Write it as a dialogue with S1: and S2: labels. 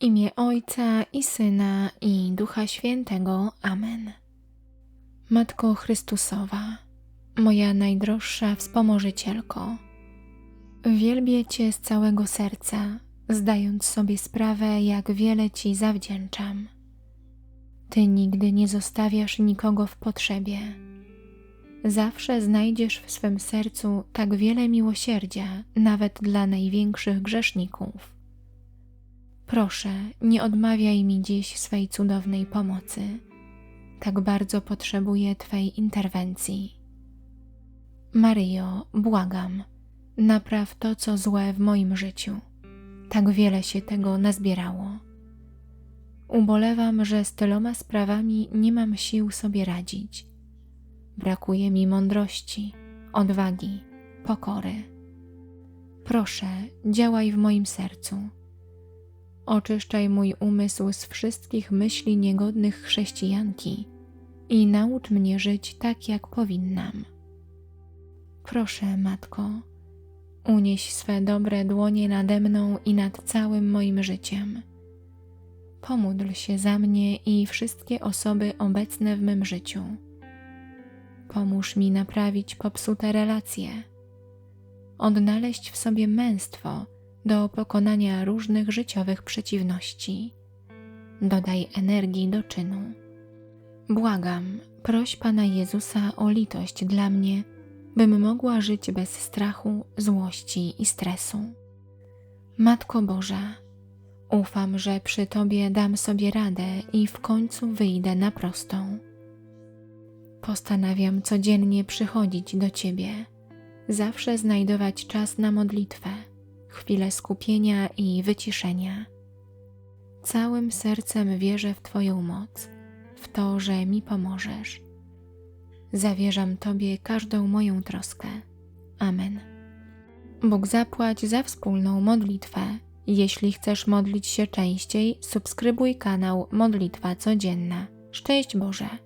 S1: imię Ojca i Syna i Ducha Świętego. Amen. Matko Chrystusowa, moja najdroższa wspomożycielko, wielbię Cię z całego serca, zdając sobie sprawę, jak wiele Ci zawdzięczam. Ty nigdy nie zostawiasz nikogo w potrzebie. Zawsze znajdziesz w swym sercu tak wiele miłosierdzia, nawet dla największych grzeszników. Proszę, nie odmawiaj mi dziś swej cudownej pomocy. Tak bardzo potrzebuję Twej interwencji. Maryjo, błagam, napraw to, co złe w moim życiu. Tak wiele się tego nazbierało. Ubolewam, że z tyloma sprawami nie mam sił sobie radzić. Brakuje mi mądrości, odwagi, pokory. Proszę, działaj w moim sercu. Oczyszczaj mój umysł z wszystkich myśli niegodnych chrześcijanki i naucz mnie żyć tak, jak powinnam. Proszę, Matko, unieś swe dobre dłonie nade mną i nad całym moim życiem. Pomódl się za mnie i wszystkie osoby obecne w mym życiu. Pomóż mi naprawić popsute relacje, odnaleźć w sobie męstwo do pokonania różnych życiowych przeciwności. Dodaj energii do czynu. Błagam, proś Pana Jezusa o litość dla mnie, bym mogła żyć bez strachu, złości i stresu. Matko Boża, ufam, że przy Tobie dam sobie radę i w końcu wyjdę na prostą. Postanawiam codziennie przychodzić do Ciebie, zawsze znajdować czas na modlitwę, chwilę skupienia i wyciszenia. Całym sercem wierzę w Twoją moc, w to, że mi pomożesz. Zawierzam Tobie każdą moją troskę. Amen. Bóg zapłać za wspólną modlitwę. Jeśli chcesz modlić się częściej, subskrybuj kanał Modlitwa Codzienna. Szczęść Boże!